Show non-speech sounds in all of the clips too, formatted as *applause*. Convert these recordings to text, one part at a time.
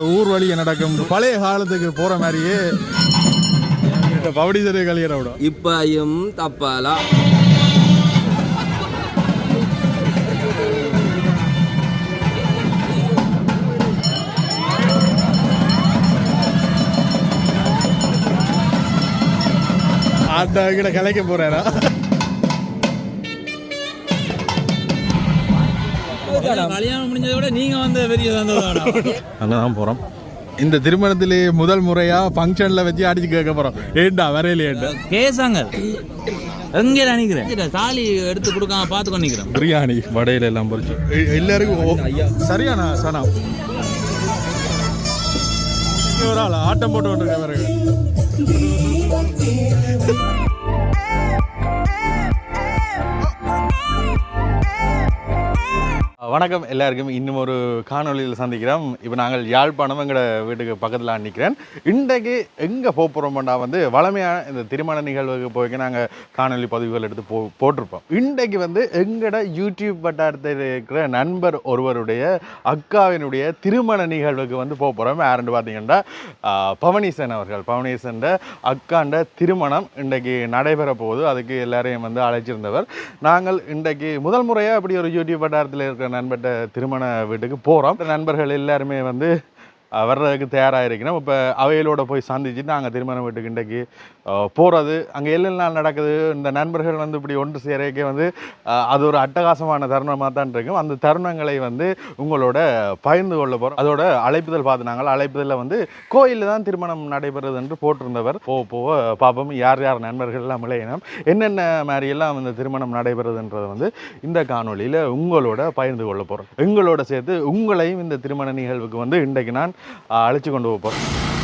ஊர் வழியை நடக்கும்? பழைய காலத்துக்கு போற மாதிரியே. பவடி தெரு கல்யாணம் இப்பயும் தப்பாலா? ஆட்டா கிட்ட கலைக்க போறாரா? கல்யாணம் முடிஞ்சதை விட நீங்க வந்த பெரிய சந்தோஷம் அங்கதான் போறோம். இந்த திருமணத்திலே முதல் முறையா ஃபங்க்ஷன்ல வச்சு அடிச்சு கேட்க போறோம். ஏண்டா வரையிலேண்டா கேசாங்க எங்கே நினைக்கிறேன்? தாலி எடுத்து கொடுக்காம பார்த்து கொண்டிக்கிறேன் பிரியாணி வடையில எல்லாம் பொரிச்சு. எ- எல்லாருக்கும் ஓ- சரியானா சனம் இங்க ஒரு ஆள் ஆட்டம் போட்டு கொண்டிருக்க வணக்கம் எல்லாருக்கும். இன்னும் ஒரு காணொளியில் சந்திக்கிறோம். இப்போ நாங்கள் யாழ்ப்பாணம் எங்களோட வீட்டுக்கு பக்கத்தில் நிற்கிறேன் இன்றைக்கு எங்கே போக போகிறோம்னா வந்து வளமையான இந்த திருமண நிகழ்வுக்கு போய்க்கு நாங்கள் காணொலி பதிவுகள் எடுத்து போ போட்டிருப்போம். இன்றைக்கு வந்து எங்களோட யூடியூப் வட்டாரத்தில் இருக்கிற நண்பர் ஒருவருடைய அக்காவினுடைய திருமண நிகழ்வுக்கு வந்து போக போகிறோம் யாருன்னு பார்த்தீங்கன்னா பவனீசன் அவர்கள். பவனீசன் அக்காண்ட திருமணம் இன்றைக்கு நடைபெற போகுது. அதுக்கு எல்லாரையும் வந்து அழைச்சிருந்தவர். நாங்கள் இன்றைக்கு முதல் முறையாக அப்படி ஒரு யூடியூப் வட்டாரத்தில் இருக்கிற நண்பர்கிட்ட திருமண வீட்டுக்கு போகிறோம் நண்பர்கள் எல்லாருமே வந்து வர்றதுக்கு தயாராக இருக்கிறோம் இப்போ அவைகளோட போய் சந்திச்சுட்டு நாங்கள் திருமண வீட்டுக்கு இன்றைக்கு போகிறது அங்கே எல்லாம் நடக்குது? இந்த நண்பர்கள் வந்து இப்படி ஒன்று சேரக்கே வந்து அது ஒரு அட்டகாசமான தருணமாக தான் இருக்கும். அந்த தருணங்களை வந்து உங்களோட பகிர்ந்து கொள்ள போகிறோம் அதோட அழைப்புதல் பார்த்து நாங்கள் அழைப்புதலில் வந்து கோயிலில் தான் திருமணம் நடைபெறுது என்று போட்டிருந்தவர். போக போக பார்ப்போம் யார் யார் நண்பர்கள்லாம் இளையினம் என்னென்ன மாதிரியெல்லாம் இந்த திருமணம் நடைபெறுதுன்றதை வந்து இந்த காணொளியில் உங்களோட பகிர்ந்து கொள்ள போகிறோம் எங்களோட சேர்த்து உங்களையும் இந்த திருமண நிகழ்வுக்கு வந்து இன்றைக்கு நான் அழைச்சி கொண்டு போகிறேன்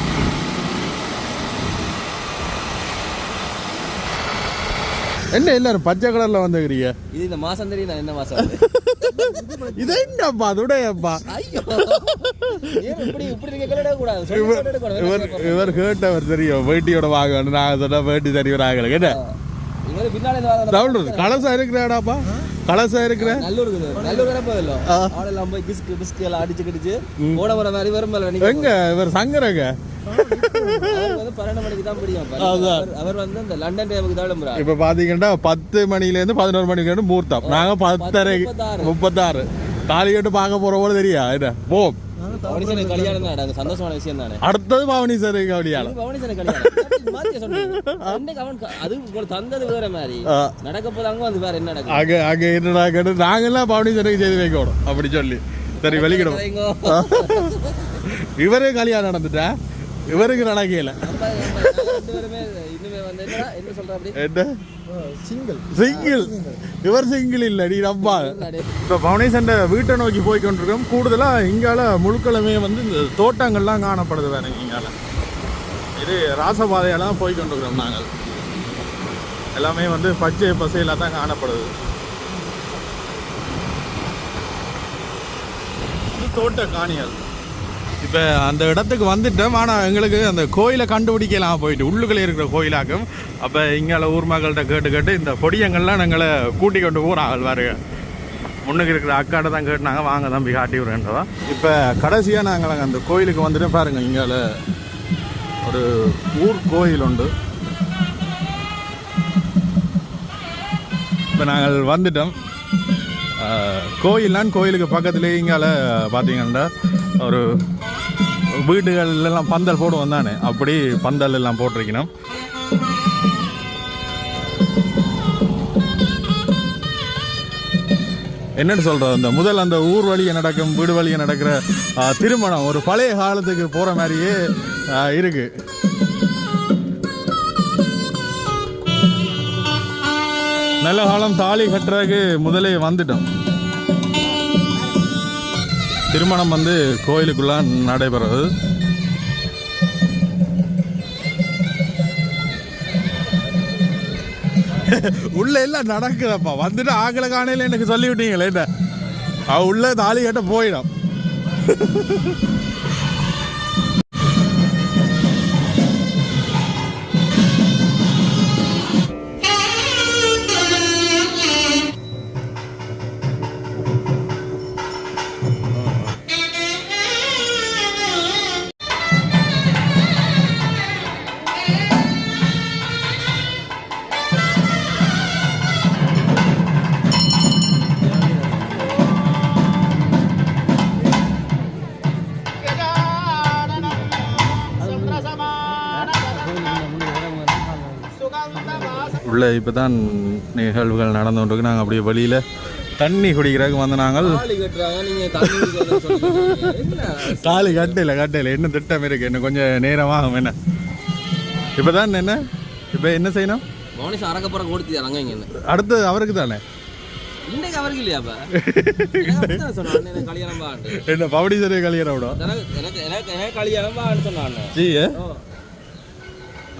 என்ன எல்லாரும் பச்சை கலர்ல வந்துக்கிறீங்க இது இந்த மாசம் தெரியும் நான் என்ன மாசம் இது என்னப்பா சொல்லி இவர். இவர் கேட்டவர் தெரியும். வேட்டியோட வாங்கணும் நான் சொன்ன வேட்டி தெரியவர் ஆகல என்ன இவரு பின்னாடி இந்த வாரம் டவுன் கலசா இருக்கிறாடாப்பா கலசா இருக்கிற? நல்லூர் நல்லூர் வர போதில்ல ஆடெல்லாம் போய் கிஸ்கு பிஸ்கு எல்லாம் அடிச்சு கிடிச்சு ஓட வர மாதிரி வரும் எங்க? இவர் சங்கரங்க அவர் வந்து பன்னெண்டு மணிக்கு தான் முடியும் அவர் அவர் வந்து இந்த லண்டன் டைமுக்கு தான் இப்ப பாத்தீங்கன்னா பத்து மணில இருந்து பதினோரு மணிக்கு வரைக்கும் மூர்த்தம் நாங்க பத்தரை முப்பத்தாறு. தாலி கட்டு பார்க்க போற போல தெரியா? என்ன? சந்தோஷமான விஷயம் தானே அடுத்தது பவனி சார் கல்யாணம். அவன் அது தந்தது வேற மாதிரி. ஆ. நடக்க போதாங்க வந்து வேற என்ன நடக்கும்? அங்க அங்க நாங்கெல்லாம் பவனி சாருக்கு செய்து வைக்கணும் அப்படி சொல்லி. சரி வெளிக்கிடும். இவரே கல்யாணம் நடந்துட்டா? இவருக்கு நடக்கல. என்ன சிங்கிள் சிங்கிள் இவர் சிங்கிள் இல்ல நீ நம்பா இப்போ பவனேசன் வீட்டை நோக்கி போய் கொண்டிருக்கோம் கூடுதலாக இங்கால முழுக்களமே வந்து இந்த தோட்டங்கள்லாம் காணப்படுது வேற இங்கால. இது ராசபாதையெல்லாம் போய் கொண்டிருக்கிறோம் நாங்கள். எல்லாமே வந்து பச்சை பசையில தான் காணப்படுது. இது தோட்ட காணிகள். இப்போ அந்த இடத்துக்கு வந்துட்டோம். ஆனால் எங்களுக்கு அந்த கோயிலை கண்டுபிடிக்கலாம் போயிட்டு உள்ளுக்குள்ளே இருக்கிற கோயிலாக்கும். அப்போ இங்கே ஊர் மக்கள்கிட்ட கேட்டு கேட்டு இந்த பொடியங்கள்லாம் எங்களை கூட்டி கொண்டு போகிறாங்க பாருங்க முன்னுக்கு இருக்கிற அக்காட்ட தான் கேட்டாங்க வாங்க தம்பி காட்டி விடுறேன்றதா. இப்போ கடைசியாக நாங்கள் அந்த கோயிலுக்கு வந்துட்டு பாருங்கள் இங்கால ஒரு ஊர் கோயில் உண்டு. இப்போ நாங்கள் வந்துட்டோம். ஆஹ், கோயிலான் கோயிலுக்கு பக்கத்துலேயே இங்கால பார்த்தீங்கன்னா ஒரு வீடுகள் பந்தல் போடுவோம் தானே? அப்படி பந்தல் எல்லாம் போட்டிருக்கணும். என்னன்னு சொல்கிறது அந்த முதல் அந்த ஊர் வழியை நடக்கும் வீடு வழியை நடக்கிற திருமணம் ஒரு பழைய காலத்துக்கு போகிற மாதிரியே இருக்குது இருக்கு. நல்ல காலம் தாலி கட்டுறதுக்கு முதலே வந்துட்டோம். திருமணம் வந்து கோயிலுக்குள்ள நடைபெறுது. *laughs* உள்ள எல்லாம் நடக்குதப்பா. வந்துட்டு ஆக்கல காணையில எனக்கு சொல்லி விட்டீங்களே என்ன? அவ உள்ள தாலி கேட்ட போயிடும். *laughs* உள்ள இப்போ தான் நிகழ்வுகள் நடந்து கொண்டிருக்கு. நாங்கள் அப்படியே வெளியில் தண்ணி குடிக்கிறதுக்கு வந்து நாங்கள் தாலி. என்ன? கட்டையில் கட்டையில் என்ன திட்டம் இருக்கு? இன்னும் கொஞ்சம் நேரமாகும் என்ன? இப்போ தான் என்ன? இப்போ என்ன செய்யணும்? மௌனிஷ் அரக்கப்புறம் கொடுத்து தராங்க இங்க என்ன அடுத்து அவருக்கு தானே? இன்னைக்கு அவருக்கு இல்லையாப்ப *laughs* கல்யாணம் என்ன பவடி சரி கல்யாணம் எனக்கு எனக்கு கல்யாணம் சொன்னான்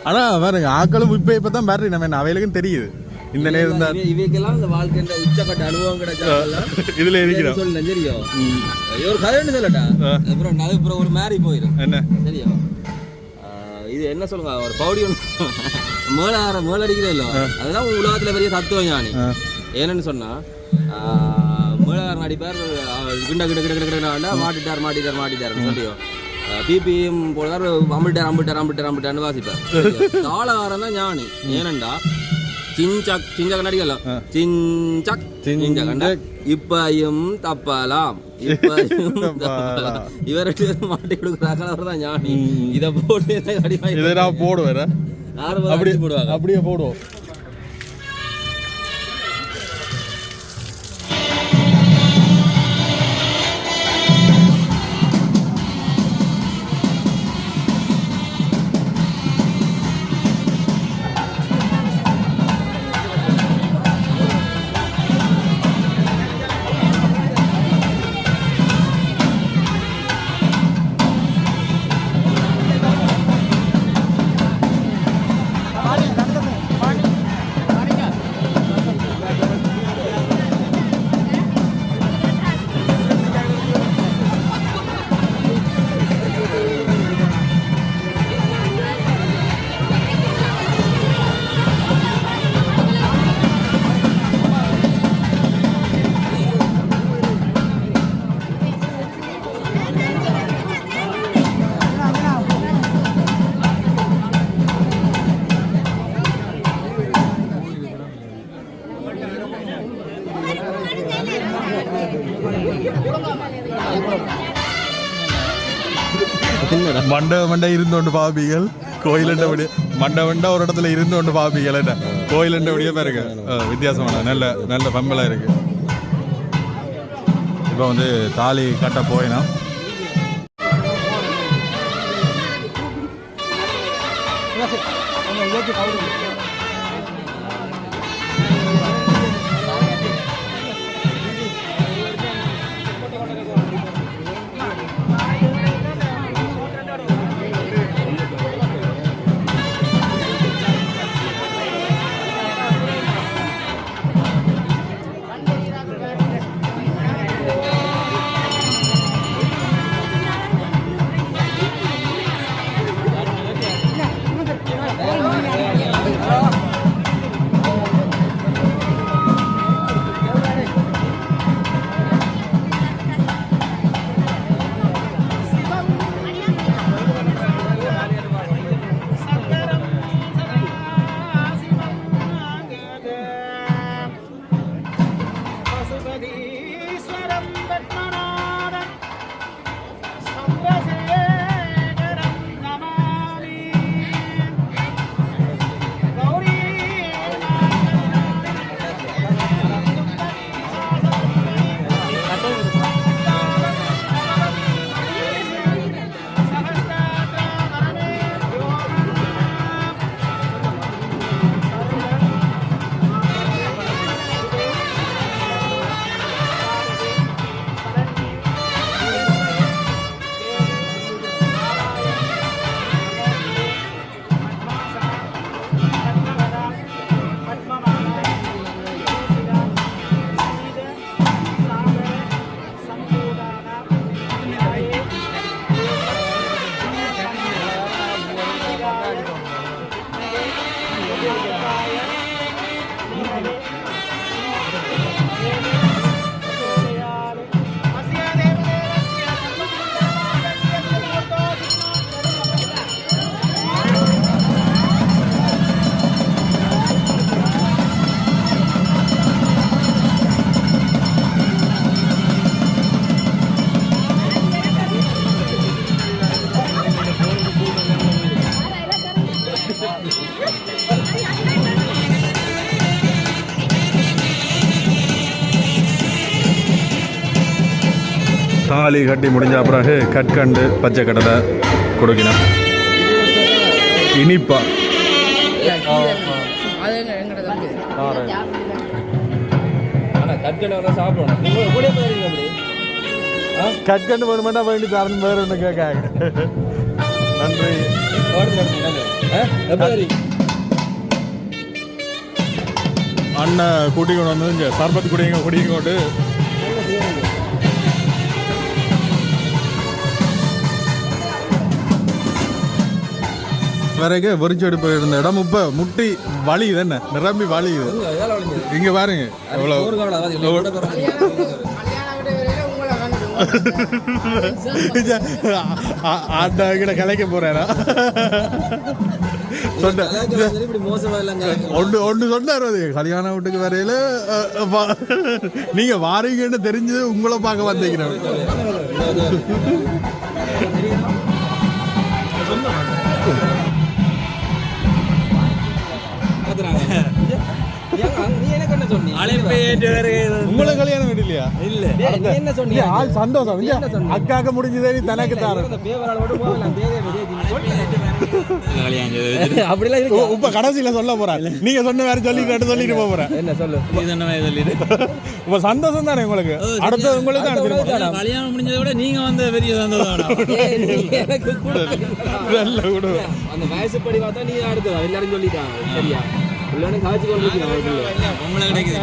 ஆனால் பாருங்க ஆக்களும் இப்போ இப்போ தான் பேட்டரி நம்ம என்ன அவைகளுக்கும் தெரியுது. இந்த நேரம் தான். இவ- இவைக்கெல்லாம் இந்த வாழ்க்கைன்ற உச்சக்கட்ட அனுபவம் கிடைச்சாங்கல்ல இதில் இருக்கிறோம். சொல்ல தெரியும் ஒரு கதைன்னு சொல்லட்டா? அப்புறம் அதுக்கு அப்புறம் ஒரு மேரி போயிடும் என்ன? தெரியும் இது என்ன சொல்லுங்க ஒரு பவுடி ஒன்று மேல ஆற மேல அடிக்கிறே இல்லை. அதெல்லாம் உலகத்துல பெரிய தத்துவம் ஞானி. ஏன்னு சொன்னா மேலகாரன் அடிப்பார் ஆஹ் கிண்ட கிண்ட கிண்ட கிண்ட கிண்ட மாட்டிட்டார் மாட்டிட்டார் மாட்டிட்டார்னு சொல்லியும் பிபிஎம் போலதார் அம்பிட்டார் அம்பிட்டார் அம்பிட்டார் அம்பிட்டார்னு வாசிப்பார் *laughs* தாளகாரன் தான் ஞானி. ஏனண்டா? சிஞ்சக் சிஞ்சக் நடிகல சிஞ்சக் சிஞ்சக் இப்பையும் தப்பலாம். இப்பையும் *laughs* தப்பலாம். இவர் மாட்டி கொடுக்குறாங்க அவர் தான் ஞானி. இதை போட்டு கடிமா இதை நான் போடுவேன் ஆறு அப்படி போடுவாங்க. அப்படியே போடுவோம். மண்டை மண்டை இருந்தோண்டு பாபிகள். கோயிலண்டபடி மண்டை மண்டை ஒரு இடத்துல இருந்தோண்டு பாபிகள் என்ன? கோயிலண்டபடியே பாருங்க வித்தியாசமான நல்ல நல்ல பம்பலாக இருக்கு. இப்போ வந்து தாலி கட்ட போயினா November. தாலி கட்டி முடிஞ்ச பிறகு கற்கண்டு பச்சை கடலை கொடுக்கணும். இனிப்பா. வர சாப்பிடணும் கற்கண்டு வேணுமெண்டா வேண்டி தரணும் வேறு ஒன்று கேட்காங்க? நன்றி. அண்ணன் கூட்டிக்கொண்டு வந்து இங்கே சர்பத் குடிங்க குடிங்க கொண்டு வரைக்கும் வெறிச்சு எடுப்பு இருந்த இடம். இப்ப முட்டி வலி தானே நிரம்பி வலி இது. வேலை வளைஞ்சது இங்க பாருங்க. கண்டுட்டு ஆட்டா கிட்ட கலைக்க போறேனா ஒன்று ஒன்று சொன்னார் அது. கல்யாண வீட்டுக்கு வரையில நீங்க வாரீங்கன்னு தெரிஞ்சது உங்களை பார்க்க வந்தீங்க நீ எனக்கு என்ன சொன்னீங்க அழைப்பை ஏற்று வருகிறது உங்களை கல்யாணம் இல்லையா இல்ல. நீ என்ன சொன்னீங்க ஆள் சந்தோஷம். சொன்னீங்க? அக்காக்கு முடிஞ்சதே நீ தனக்கு செய்து அப்படிலாம் இருக்கு? இப்ப கடைசியில சொல்ல நீங்க சொன்ன வேற சொல்லி கேட்டு சொல்லிட்டு போக போறேன். என்ன சொல்லு? நீ சொன்ன மாதிரி சொல்லிடு. இப்ப சந்தோஷம் தானே உங்களுக்கு? அடுத்தது உங்களுக்கு தான் கல்யாணம் முடிஞ்சதை விட நீங்க வந்து பெரிய சந்தோஷம் ஏய், நீ எனக்கு கூட நல்ல விடு அந்த வயசுப்படி பார்த்தா நீ அடுத்ததா. எல்லாரும் சொல்லிட்டாங்க. சரியா? உள்ளவனே காய்ச்சி கொண்டு பொம்பளை கிடைக்குது.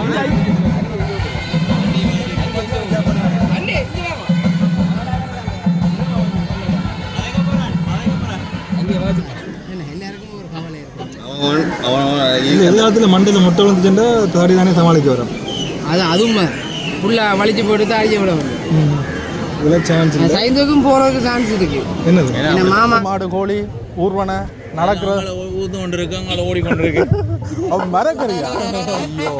எல்லாத்துலயும் மண்டையில் முட்டை விழுந்துச்சுன்னா தாடி தானே சமாளிக்க வரும். அது அதுவும் புல்லா வலிச்சு போட்டு தான் அழிஞ்ச விட வரும். இதில் சான்ஸ் இல்லை. சைந்துக்கும் போறதுக்கு சான்ஸ் இருக்கு. என்னது? என்ன மாமா மாடு கோழி ஊர்வன நடக்கிற ஊத்து கொண்டு இருக்கு அங்கே ஓடிக்கொண்டு இருக்கு அவன் மரக்கறியா ஐயோ.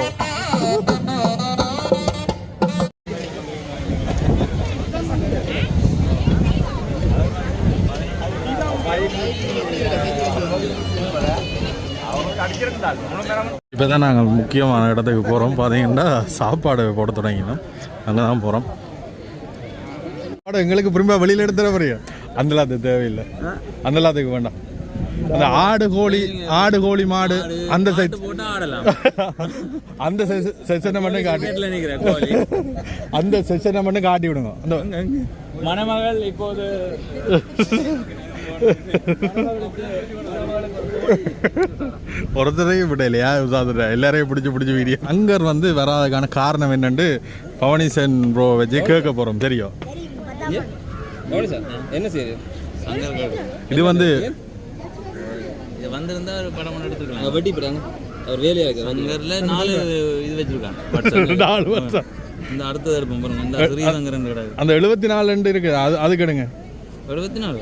இப்போ தான் நாங்கள் முக்கியமான இடத்துக்கு போகிறோம் பார்த்தீங்கன்னா சாப்பாடு போட தொடங்கினோம். அங்கே தான் போகிறோம் எங்களுக்கு திரும்ப வெளியில் எடுத்துட முடியும் அந்த லாத்துக்கு தேவையில்லை. அந்த லாத்துக்கு வேண்டாம். அந்த ஆடு கோழி ஆடு கோழி மாடு அந்த ஆடலாம். *laughs* அந்த செஷனை மட்டும் காட்டி *laughs* அந்த செஷனை மட்டும் காட்டி விடுங்க. அந்த மணமகள் இப்போது *laughs* ஒருத்தரையும் விடலையா உசாதுற எல்லாரையும் பிடிச்சி பிடிச்சி வீடியோ. அங்கர் வந்து வராததுக்கான காரணம் என்னன்னு பவனிசன் ப்ரோ வச்சு கேட்க போகிறோம் தெரியும் என்ன செய்யுது இது வந்து இது வந்திருந்தா ஒரு படம் ஒன்று எடுத்துக்கலாம். அங்கே வெட்டி போட்டாங்க. அவர் வேலையாக இருக்கு அங்கர்ல நாலு இது வச்சிருக்காங்க. *laughs* நாலு வருஷம் இந்த அடுத்தது இருப்போம் பாருங்க இந்த ஸ்ரீரங்கரன் கிடையாது அந்த எழுபத்தி நாலு இருக்கு. அது அது கெடுங்க எழுபத்தி நாலு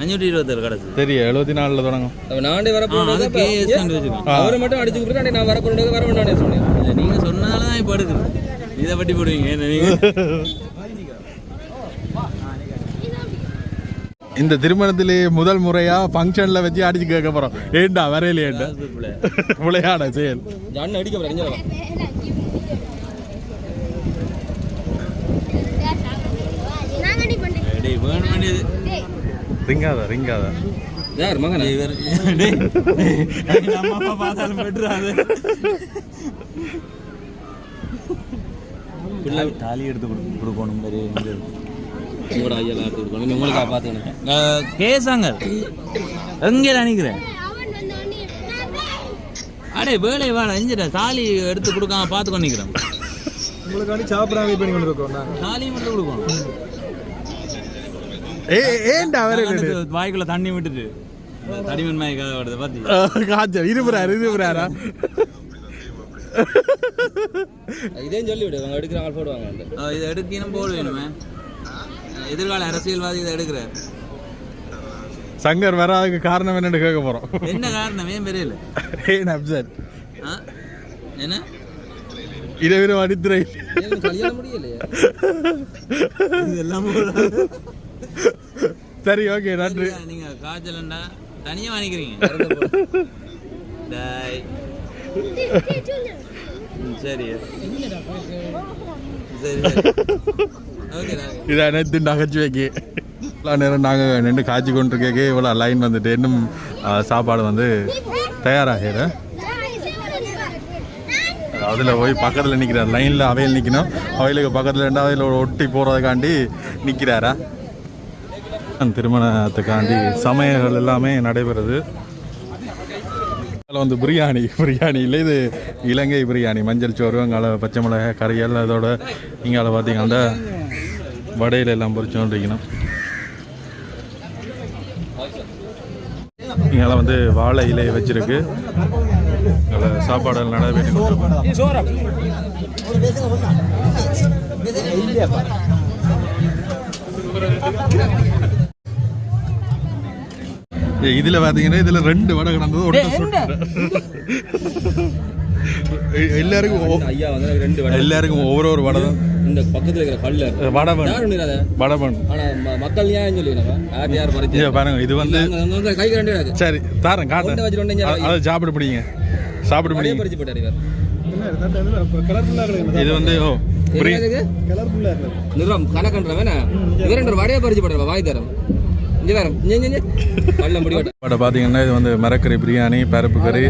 அஞ்சூற்றி இருபத்தேழு கிடச்சி தெரியும் எழுபத்தி நாலில் தொடங்கும். அவன் நானே வர வச்சிருக்கான் அவரை மட்டும் அடிச்சு விட்டு நான் வர போனது வர வேண்டானே சொன்னேன். இல்லை நீங்கள் சொன்னதால தான் இப்போ எடுக்குது. இதை பட்டி போடுவீங்க இந்த திருமணத்திலே முதல் முறையா ஃபங்க்ஷன்ல வச்சு அடிச்சு கேட்க போறோம். ஏண்டா வரையிலேண்டா விளையாட செயல். அடிக்க போறேன் ரிங்காதா ரிங்காதா. யார் மகன்? இவர் டேய். டேய், நம்ம அப்பா பார்த்தாலும் பெட்ராது தாலி எடுத்து கொடு- கொடுக்கணும் உங்களோட ஐயா எடுத்து கொடுக்கணும். உங்களுக்கு பார்த்துக்கணும் கேசாங்க எங்கே நினைக்கிறேன் அடே வேலை வேலை எஞ்சிட தாலி எடுத்து கொடுக்காம பார்த்து கொண்டிக்கிறேன் உங்களுக்காண்டி சாப்பிடாம வெயிட் பண்ணி கொண்டு இருக்கோம் தாலி மட்டும் கொடுக்கணும். ஏ ஏண்டா வரையில நாங்க வாய்க்குள்ள தண்ணி விட்டுட்டு தடிமன் மாதிரி கதை வருது பாத்தி காய்ச்சல் இருபுறாரு இருபுறாரா? *laughs* இதையும் சொல்லி விடு அவங்க எடுக்கிற ஆள் போடுவாங்க இதை எடுக்கணும் போட வேணுமே எதிர்கால அரசியல்வாதி இதை எடுக்கிறார் சங்கர் வராதுக்கு காரணம் என்னன்னு கேட்க போறோம். என்ன காரணம்? ஏன் பெரியல? *laughs* ஏன் அப்சர் ஆ? என்ன? இரவிரம் அடித்துறை இதெல்லாம் சரி ஓகே நன்றி. நீங்க காய்ச்சலண்டா தனியா வாங்கிக்கிறீங்க. டாய். சரி. இதை அனைத்து நகைச்சுவைக்கு இவ்வளோ நேரம் நாங்கள் நின்று காய்ச்சி கொண்டிருக்கே இவ்வளோ லைன் வந்துட்டு இன்னும் சாப்பாடு வந்து தயாராகிற அதில் போய் பக்கத்தில் நிற்கிறார் லைனில் அவையில் நிற்கணும் அவைகளுக்கு பக்கத்தில் ரெண்டு அவையில் ஒட்டி போகிறதுக்காண்டி நிற்கிறாரா திருமணத்துக்காண்டி சமையல்கள் எல்லாமே நடைபெறுது. அதில் வந்து பிரியாணி பிரியாணி இல்லை இது இலங்கை பிரியாணி. மஞ்சள் சோறு அங்கால பச்சை மிளகாய் கறியல் அதோட இங்கால பார்த்தீங்கன்னா வடையில எல்லாம் பொரிச்சு கொண்டிருக்கணும். இங்கால வந்து வாழை இலை வச்சிருக்கு. இங்கால சாப்பாடு நடைபெற்று இதுல பாத்தீங்கன்னா இதுல ரெண்டு வடை கிடந்தது சுட்டு. எல்லாருக்கும் ஒ- ஐயா வந்து ரெண்டு வடை. எல்லாருக்கும் ஒவ்வொரு ஒரு வடை தான். இந்த பக்கத்துல இருக்கிற கல்ல. வடை வேணும் யாரும் நிறாத வடை வேணும் ஆனா ம- மக்கள் ஏன் சொல்லி யார் யார் பறிச்சு? பாருங்க இது வந்து கை கிடக்கு சரி தாரேன் ஒன்றை காட்டுறேன் ஒன்றை அதை சாப்பிட பிடிங்க. சாப்பிட பிடிங்க. பறிச்சு போட்டாரு இது வந்து ஓ? கலர்ஃபுல்லாக இருக்குது நிறம் கணக்கன்றவன இவர் ரெண்டு வடையை பறிச்சு போட்டாரு வாய் தரம். வடை பார்த்தீங்கன்னா இது வந்து மரக்கறி பிரியாணி பருப்பு கறி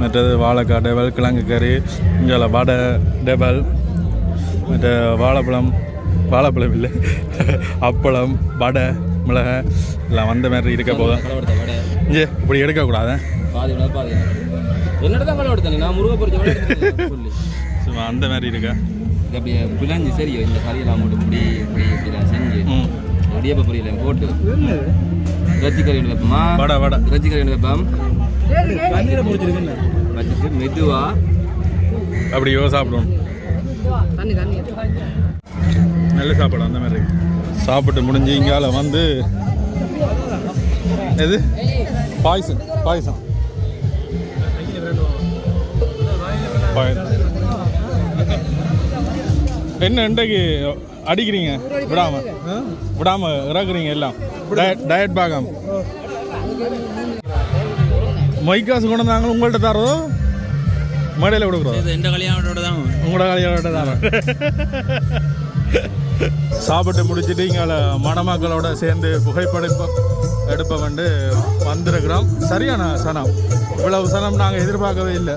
மற்றது வாழைக்காய் டேபல் கிழங்கு கறி இங்கே வடை டேபல் மற்ற வாழைப்பழம் வாழைப்பழம் இல்லை. அப்பளம் வடை மிளகாய் எல்லாம் வந்த மாதிரி இருக்க போதும் இங்கே இப்படி எடுக்கக்கூடாது. சும்மா அந்த மாதிரி இருக்கா. இது அப்படியே பிளாஞ்சி சரி இந்த கறியெல்லாம் போட்டு இப்படி இப்படி இப்படி செஞ்சு. இடியப்ப பொரியல போட்டு. இறைச்சி கறி ஒன்று வைப்போமா வடை வடை. இறைச்சி கறி ஒன்று வைப்போம் வச்சுட்டு மெதுவா? அப்படியோ சாப்பிடணும் நல்ல சாப்பாடு அந்த மாதிரி. சாப்பிட்டு முடிஞ்சு இங்கால வந்து எது பாயசம் பாயசம். என்ன இன்றைக்கு அடிக்கிறீங்க? விடாம. விடாம இறக்குறீங்க எல்லாம். டயட் டயட் பார்க்காம மைக்காசு கொண்டு வந்தாங்க உங்கள்கிட்ட தரதோ மேடையில் கொடுக்குறோம் எந்த கல்யாணத்தோட தான் உங்களோட கல்யாணம் தான் சாப்பிட்டு முடிச்சுட்டு இங்கே மணமக்களோட சேர்ந்து புகைப்படம் எடுப்ப வந்து வந்திருக்கிறோம். சரியான சனம். இவ்வளவு சனம் நாங்கள் எதிர்பார்க்கவே இல்லை.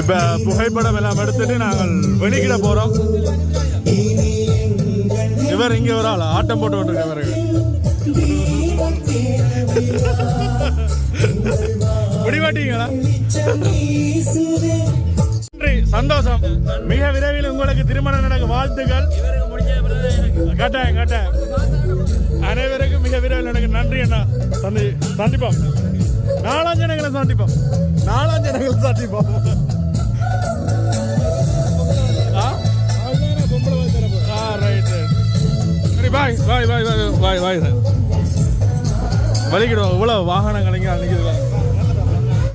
இப்ப புகைப்படம் எல்லாம் எடுத்துட்டு நாங்கள் வெளிக்கிட போறோம். இவர் இங்க ஒரு ஆள் ஆட்டம் போட்டு கொண்டிருக்கவர் முடிவாட்டீங்களா நன்றி சந்தோஷம். மிக விரைவில் உங்களுக்கு திருமணம் நடக்கும் வாழ்த்துக்கள். கட்டாயம் கட்டாயம். அனைவருக்கும் மிக விரைவில் எனக்கு நன்றி அண்ணா. சந்தி சந்திப்போம். நாலாம் ஜனங்களை சந்திப்போம். நாலாம் ஜனங்களை சந்திப்போம். பாய் பாய் பாய் பாய் பாய் பாய். வலிக்கிடும். இவ்வளோ வாகனங்கள் இங்கே நிற்கிது